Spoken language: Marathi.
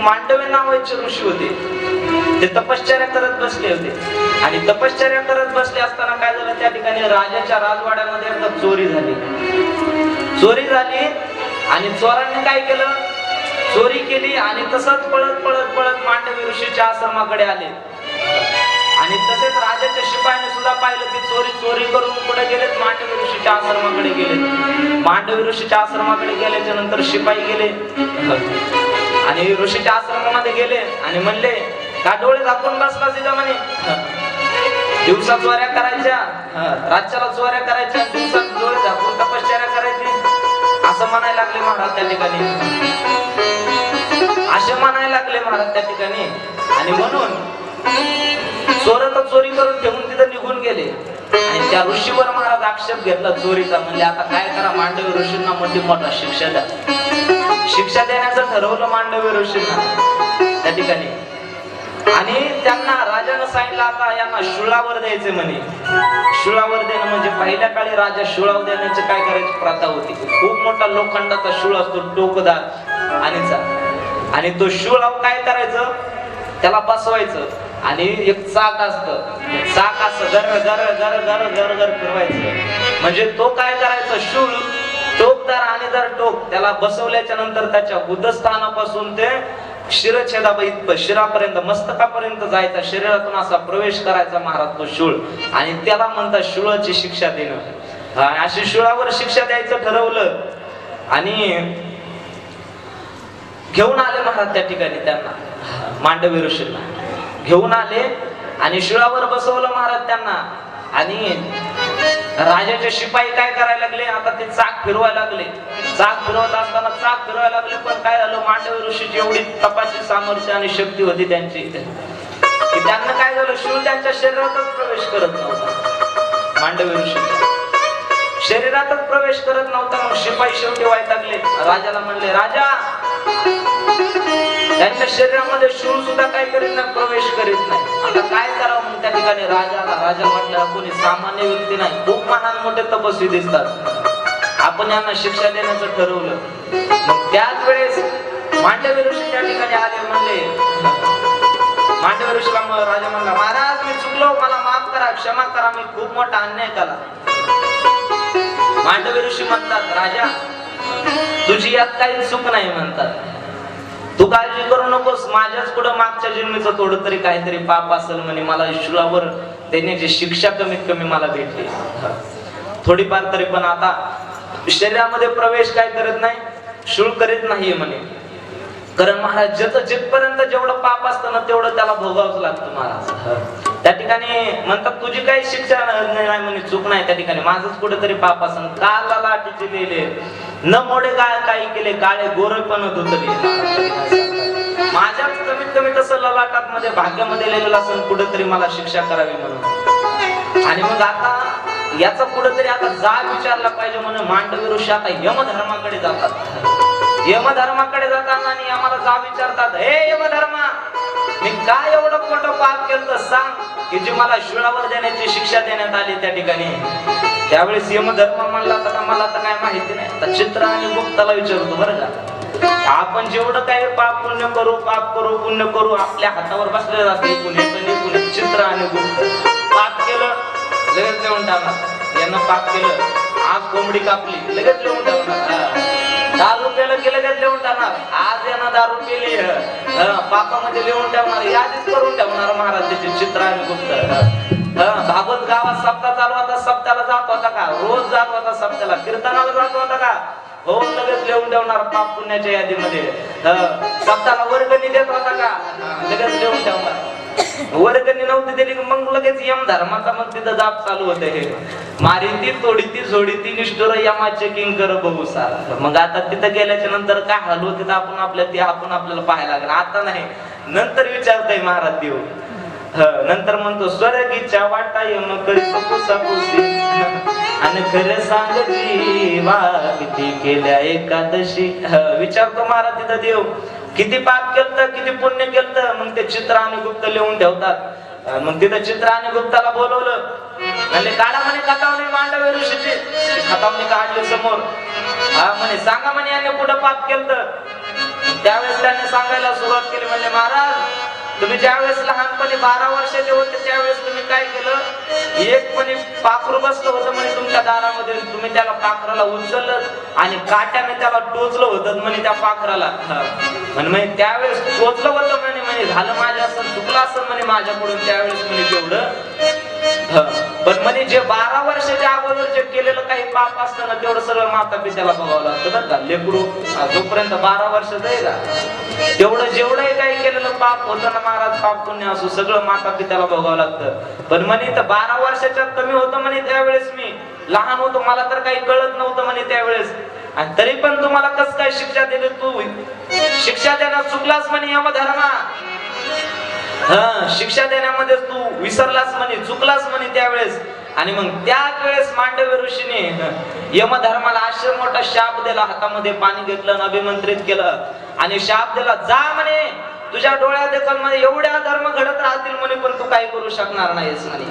मांडवे नावाचे ऋषी होते. ते तपश्चर्या करत बसले होते. आणि तपश्चर्या करत बसले असताना काय झालं? त्या ठिकाणी राजाच्या राजवाड्यामध्ये एकदा चोरी झाली. चोरी झाली आणि चोरांनी काय केलं? चोरी केली आणि तसंच पळत पळत पळत मांडवी ऋषीच्या आश्रमाकडे आले. आणि तसेच राजाच्या शिपायाने सुद्धा पाहिलं की चोरी चोरी करून पुढे गेलेत मांडवी ऋषीच्या आश्रमाकडे गेले मांडवी ऋषीच्या आश्रमाकडे गेल्याच्यानंतर शिपाई गेले. आणि ऋषीच्या आश्रमामध्ये गेले आणि म्हणले का डोळे झाकून बसला तिथं म्हणे? दिवसा चोऱ्या करायच्या रातच्याला चोऱ्या करायच्या दिवसात डोळे झाकून तपश्चर्या करायची. असं म्हणायला लागले महाराज त्या ठिकाणी. असे म्हणायला लागले महाराज त्या ठिकाणी. आणि म्हणून चोर तर चोरी करून ठेवून तिथं निघून गेले. आणि त्या ऋषीवर महाराज आक्षेप घेतला चोरीचा म्हणजे आता काय करा मांडवी ऋषींना मोठी मोठा शिक्षा द्या. शिक्षा देण्याचं ठरवलं मांडव ऋषींना. त्या ठिकाणी. आणि त्यांना राजानं सांगितलं आता यांना शुळावर द्यायचे म्हणे. शुळावर देणं म्हणजे पहिल्या काळी राजा शुळाव देण्याची काय करायची प्रथा होती? खूप मोठा लोखंडाचा शुळ असतो टोकदार. आणीचा आणि तो शुळाव काय करायचं? त्याला बसवायचं. आणि एक चाक असतं. चाक असं गर गर गर गर गर गर फिरवायचं. म्हणजे तो काय करायचं? शूळ टोकदार आणि जर टोक त्याला बसवल्याच्या नंतर त्याच्या उदस्थानापासून ते शिरछेदा शिरापर्यंत मस्तकापर्यंत जायचा शरीरातून असा प्रवेश करायचा महाराज तो शूळ. आणि त्याला म्हणतात शुळाची शिक्षा देणं. अशी शुळावर शिक्षा द्यायचं ठरवलं. आणि घेऊन आले महाराज त्या ठिकाणी त्यांना मांडवी ऋषींना. घेऊन आले आणि शिळावर बसवलं महाराज त्यांना. आणि राजाचे शिपाई काय करायला लागले? आता ते चाक फिरवायला लागले. चाक फिरवत असताना चाक फिरवायला लागले पण काय झालं? मांडवी ऋषीची एवढी तपाची सामर्थ्य आणि शक्ती होती त्यांची. त्यांना काय झालं? शिव त्यांच्या शरीरातच प्रवेश करत नव्हता. मांडवी ऋषी शरीरातच प्रवेश करत नव्हता मग शिपाई शेवटी लागले राजाला म्हणले राजा त्यांच्या शरीरामध्ये शिव सुद्धा काही करीत नाही प्रवेश करीत नाही. आता काय करावं म्हणून त्या ठिकाणी राजाला? राजा म्हटलं कोणी सामान्य व्यक्ती नाही खूप महान मोठे तपस्वी दिसतात. आपण यांना शिक्षा देण्याचं ठरवलं. मग त्याच वेळेस मांडवी ऋषी त्या ठिकाणी आले म्हणले मांडव ऋषीला राजा म्हणला महाराज मी चुकलो मला माफ करा क्षमा करा मी खूप मोठा अन्याय केला. मांडव ऋषी म्हणतात राजा तुझी यात काही चूक नाही म्हणतात. तू काळजी करू नकोस माझ्याच पुढे मागच्या जन्मीचं थोडं तरी काहीतरी पाप असेल म्हणे मला शुलावर देण्याची शिक्षा कमीत कमी मला भेटली. थोडीफार तरी पण आता शरीरामध्ये प्रवेश काय करत नाही शुळ करीत नाहीये म्हणे. कारण महाराज ज्याचं जिथपर्यंत जेवढं पाप असतं ना तेवढं त्याला भोगावंच लागतं महाराज. त्या ठिकाणी म्हणतात तुझी काही शिक्षा नाही म्हणे चूक नाही. त्या ठिकाणी माझंच कुठेतरी पाप असन. काला लाटीचे लिहिले. न मोडे काय काही केले काळे गोरे पण होत कमीत माझ्या भाग्यामध्ये लिहिलेलं असेल कुठेतरी मला शिक्षा करावी म्हणून. आणि मग आता याचा कुठेतरी आता जा विचारला पाहिजे म्हणून मांडवी ऋषी आता यमधर्माकडे जातात. यमधर्माकडे जातात आणि आम्हाला जा विचारतात हे यमधर्मा मी काय एवढं मोठं पाप केलं सांग की जी मला शिळावर देण्याची शिक्षा देण्यात आली त्या ठिकाणी? त्यावेळेस यमधर्म म्हणला तर मला तर काय माहिती नाही. आता चित्र आणि गुप्ताला विचारतो बरं का? आपण जेवढं काय पाप पुण्य करू पाप करू पुण्य करू आपल्या हातावर बसले जाते पुणे पुणे चित्र आणि पाप केलं लगेच लिहून टाकणार यानं पाप केलं आज कोंबडी कापली लगेच लिहून टाकणार दारू पेलं की लगेच लिहून टाकणार? आज यांना दारू पेली पापामध्ये लिहून ठेवणार यादीच करून ठेवणार महाराज त्याचे चित्र आणि गुप्त भागवत गावात सप्ताह चालू होता सप्ताला जात होता का? रोज जात होता सप्ताला कीर्तनाला जात होता का? हो लगेच लिहून ठेवणार पाप पुण्याच्या यादीमध्ये. सप्ताला वर्गणी देत होता का? लगेच लिहून ठेवणार. वर्गणी नव्हती दिली मग लगेच यम धर्माचा मग तिथं जाप चालू होते हे. मारी ती तोडी ती झोडी ती निष्ठुर यमाचे किंकर बघू सार. मग आता तिथं गेल्याच्यानंतर काय हाल होते तर आपण आपल्या ते आपण आपल्याला पाहायला लागलं आता नाही. नंतर विचारतय महाराज देऊ नंतर म्हणतो स्वर्गीच्या वाटा येऊन करीत पुसापुसी आणि खरं सांग जीवा किती केल्या एकादशी. विचारतो महाराज तिथं देव किती पाप केलं किती पुण्य केलं मग ते चित्र आणि गुप्त लिहून ठेवतात. मग तिथं चित्र आणि गुप्ताला बोलवलं. म्हणजे काढा म्हणे खतावणी मांडवे ऋषीची. खतावणी काढले समोर. हा म्हणे सांगा म्हणे याने कुठं पाप केलं त्यावेळेस त्याने सांगायला सुरुवात केली म्हणजे महाराज तुम्ही ज्यावेळेस लहानपणी बारा वर्षाचे होते त्यावेळेस तुम्ही काय केलं? एक पणी पाखरू बसलं होतं म्हणे तुमच्या दारामध्ये. तुम्ही त्याला पाखराला उचललं आणि काट्याने त्याला टोचलं होतं म्हणे त्या पाखराला. म्हणे म्हणे त्यावेळेस टोचलं होतं म्हणे म्हणे झालं माझ्या असं चुकलं असं म्हणे माझ्याकडून त्यावेळेस म्हणे तेवढं पण म्हणे जे बारा वर्षाच्या अगोदर जे केलेलं काही पाप असतं ना तेवढं सगळं माता पित्याला बघावं लागतं बरं का. लेकरू जोपर्यंत बारा वर्षाचं आहे का तेवढं जेवढंही काही केलेलं पाप होतं ना महाराज पाप पुण्य असो सगळं माता पित्याला बघावं लागतं. पण म्हणे तर बारा वर्षाच्या कमी होतं म्हणे त्यावेळेस मी. लहान होतो मला तर काही कळत नव्हतं म्हणे त्यावेळेस. आणि तरी पण तुम्हाला कस काय शिक्षा दिली तू? शिक्षा देण्यात चुकलास म्हणे यमधर्मा. हा शिक्षा देण्यामध्ये तू विसरलास म्हणे चुकलास म्हणे त्यावेळेस. आणि मग त्याच वेळेस मांडव्य ऋषीने यमधर्माला आश्रम मोठा शाप दिला हातामध्ये पाणी घेतलं आणि अभिमंत्रित केलं. आणि शाप दिला जा म्हणे तुझ्या डोळ्या देखलमध्ये एवढ्या धर्म घडत राहतील म्हणे पण तू काही करू शकणार नाहीस म्हणे.